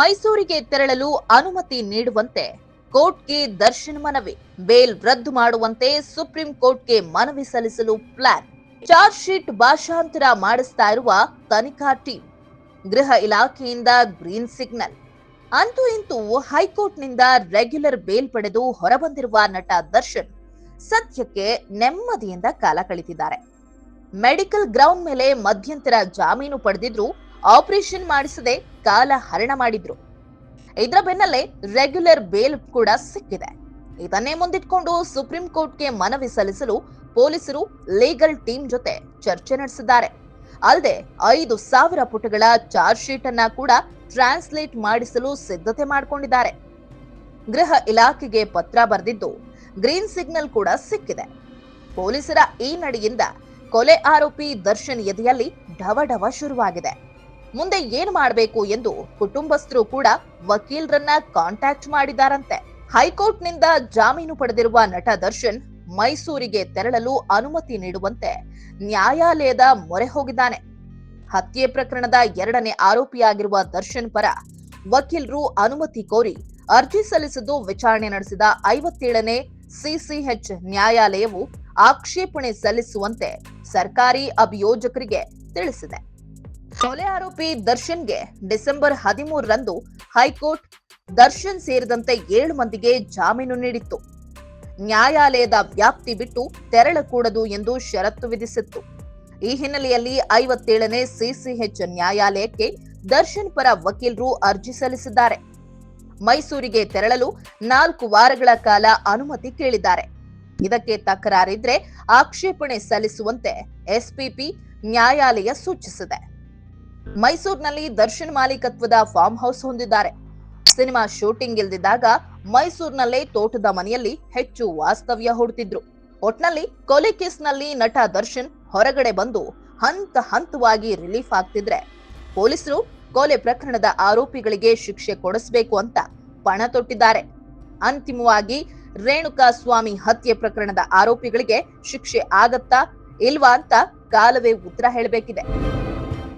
ಮೈಸೂರಿಗೆ ತೆರಳಲು ಅನುಮತಿ ನೀಡುವಂತೆ ಕೋರ್ಟ್ಗೆ ದರ್ಶನ್ ಮನವಿ. ಬೇಲ್ ರದ್ದು ಮಾಡುವಂತೆ ಸುಪ್ರೀಂ ಕೋರ್ಟ್ಗೆ ಮನವಿ ಸಲ್ಲಿಸಲು ಪ್ಲಾನ್. ಚಾರ್ಜ್ ಶೀಟ್ ಭಾಷಾಂತರ ಮಾಡಿಸ್ತಾ ಇರುವ ತನಿಖಾ ಟೀಮ್. ಗೃಹ ಇಲಾಖೆಯಿಂದ ಗ್ರೀನ್ ಸಿಗ್ನಲ್. ಅಂತೂ ಇಂತೂ ಹೈಕೋರ್ಟ್ನಿಂದ ರೆಗ್ಯುಲರ್ ಬೇಲ್ ಪಡೆದು ಹೊರಬಂದಿರುವ ನಟ ದರ್ಶನ್ ಸದ್ಯಕ್ಕೆ ನೆಮ್ಮದಿಯಿಂದ ಕಾಲ ಕಳೆದಿದ್ದಾರೆ ಮೆಡಿಕಲ್ ಗ್ರೌಂಡ್ ಮೇಲೆ ಮಧ್ಯಂತರ ಜಾಮೀನು ಪಡೆದಿದ್ರು ಆಪರೇಷನ್ ಮಾಡಿಸದೆ ಕಾಲ ಹರಣ ಮಾಡಿದ್ರು. ಇದರ ಬೆನ್ನಲ್ಲೇ ರೆಗ್ಯುಲರ್ ಬೇಲ್ ಕೂಡ ಸಿಕ್ಕಿದೆ. ಇದನ್ನೇ ಮುಂದಿಟ್ಕೊಂಡು ಸುಪ್ರೀಂ ಕೋರ್ಟ್ಗೆ ಮನವಿ ಸಲ್ಲಿಸಲು ಪೊಲೀಸರು ಲೀಗಲ್ ಟೀಮ್ ಜೊತೆ ಚರ್ಚೆ ನಡೆಸಿದ್ದಾರೆ. ಅಲ್ಲದೆ ಐದು ಸಾವಿರ ಪುಟಗಳ ಚಾರ್ಜ್ ಶೀಟ್ ಅನ್ನ ಕೂಡ ಟ್ರಾನ್ಸ್ಲೇಟ್ ಮಾಡಿಸಲು ಸಿದ್ಧತೆ ಮಾಡಿಕೊಂಡಿದ್ದಾರೆ. ಗೃಹ ಇಲಾಖೆಗೆ ಪತ್ರ ಬರೆದಿದ್ದು ಗ್ರೀನ್ ಸಿಗ್ನಲ್ ಕೂಡ ಸಿಕ್ಕಿದೆ. ಪೊಲೀಸರ ಈ ನಡೆಯಿಂದ ಕೊಲೆ ಆರೋಪಿ ದರ್ಶನ್ ಎದೆಯಲ್ಲಿ ಢವಢವ ಶುರುವಾಗಿದೆ. ಮುಂದೆ ಏನು ಮಾಡಬೇಕು ಎಂದು ಕುಟುಂಬಸ್ಥರು ಕೂಡ ವಕೀಲರನ್ನ ಕಾಂಟ್ಯಾಕ್ಟ್ ಮಾಡಿದಾರಂತೆ. ಹೈಕೋರ್ಟ್ನಿಂದ ಜಾಮೀನು ಪಡೆದಿರುವ ನಟ ದರ್ಶನ್ ಮೈಸೂರಿಗೆ ತೆರಳಲು ಅನುಮತಿ ನೀಡುವಂತೆ ನ್ಯಾಯಾಲಯದ ಮೊರೆ ಹೋಗಿದ್ದಾನೆ. ಹತ್ಯೆ ಪ್ರಕರಣದ ಎರಡನೇ ಆರೋಪಿಯಾಗಿರುವ ದರ್ಶನ್ ಪರ ವಕೀಲರು ಅನುಮತಿ ಕೋರಿ ಅರ್ಜಿ ಸಲ್ಲಿಸಿದ್ದು ವಿಚಾರಣೆ ನಡೆಸಿದ ಐವತ್ತೇಳನೇ ಸಿಸಿಎಚ್ ನ್ಯಾಯಾಲಯವು ಆಕ್ಷೇಪಣೆ ಸಲ್ಲಿಸುವಂತೆ ಸರ್ಕಾರಿ ಅಭಿಯೋಜಕರಿಗೆ ತಿಳಿಸಿದೆ. ಕೊಲೆ ಆರೋಪಿ ದರ್ಶನ್ಗೆ ಡಿಸೆಂಬರ್ ಹದಿಮೂರರಂದು ಹೈಕೋರ್ಟ್ ದರ್ಶನ್ ಸೇರಿದಂತೆ ಏಳು ಮಂದಿಗೆ ಜಾಮೀನು ನೀಡಿತ್ತು. ನ್ಯಾಯಾಲಯದ ವ್ಯಾಪ್ತಿ ಬಿಟ್ಟು ತೆರಳಕೂಡದು ಎಂದು ಷರತ್ತು ವಿಧಿಸಿತ್ತು. ಈ ಹಿನ್ನೆಲೆಯಲ್ಲಿ ಐವತ್ತೇಳನೇ ಸಿಸಿಎಚ್ ನ್ಯಾಯಾಲಯಕ್ಕೆ ದರ್ಶನ್ ಪರ ವಕೀಲರು ಅರ್ಜಿ ಸಲ್ಲಿಸಿದ್ದಾರೆ. ಮೈಸೂರಿಗೆ ತೆರಳಲು ನಾಲ್ಕು ವಾರಗಳ ಕಾಲ ಅನುಮತಿ ಕೇಳಿದ್ದಾರೆ. ಇದಕ್ಕೆ ತಕರಾರಿದ್ರೆ ಆಕ್ಷೇಪಣೆ ಸಲ್ಲಿಸುವಂತೆ ಎಸ್ಪಿಪಿ ನ್ಯಾಯಾಲಯ ಸೂಚಿಸಿದೆ. ಮೈಸೂರಿನಲ್ಲಿ ದರ್ಶನ್ ಮಾಲೀಕತ್ವದ ಫಾರ್ಮ್ ಹೌಸ್ ಹೊಂದಿದ್ದಾರೆ. ಸಿನಿಮಾ ಶೂಟಿಂಗ್ ಇಲ್ದಿದ್ದಾಗ ಮೈಸೂರಿನಲ್ಲೇ ತೋಟದ ಮನೆಯಲ್ಲಿ ಹೆಚ್ಚು ವಾಸ್ತವ್ಯ ಹೂಡ್ತಿದ್ರು. ಒಟ್ನಲ್ಲಿ ಕೊಲೆ ಕೇಸ್ನಲ್ಲಿ ನಟ ದರ್ಶನ್ ಹೊರಗಡೆ ಬಂದು ಹಂತ ಹಂತವಾಗಿ ರಿಲೀಫ್ ಆಗ್ತಿದ್ರೆ. ಪೊಲೀಸರು ಕೊಲೆ ಪ್ರಕರಣದ ಆರೋಪಿಗಳಿಗೆ ಶಿಕ್ಷೆ ಕೊಡಿಸಬೇಕು ಅಂತ ಪಣ ತೊಟ್ಟಿದ್ದಾರೆ. ಅಂತಿಮವಾಗಿ ರೇಣುಕಾ ಸ್ವಾಮಿ ಹತ್ಯೆ ಪ್ರಕರಣದ ಆರೋಪಿಗಳಿಗೆ ಶಿಕ್ಷೆ ಆಗತ್ತಾ ಇಲ್ವಾ ಅಂತ ಕಾಲವೇ ಉತ್ತರ ಹೇಳಬೇಕಿದೆ.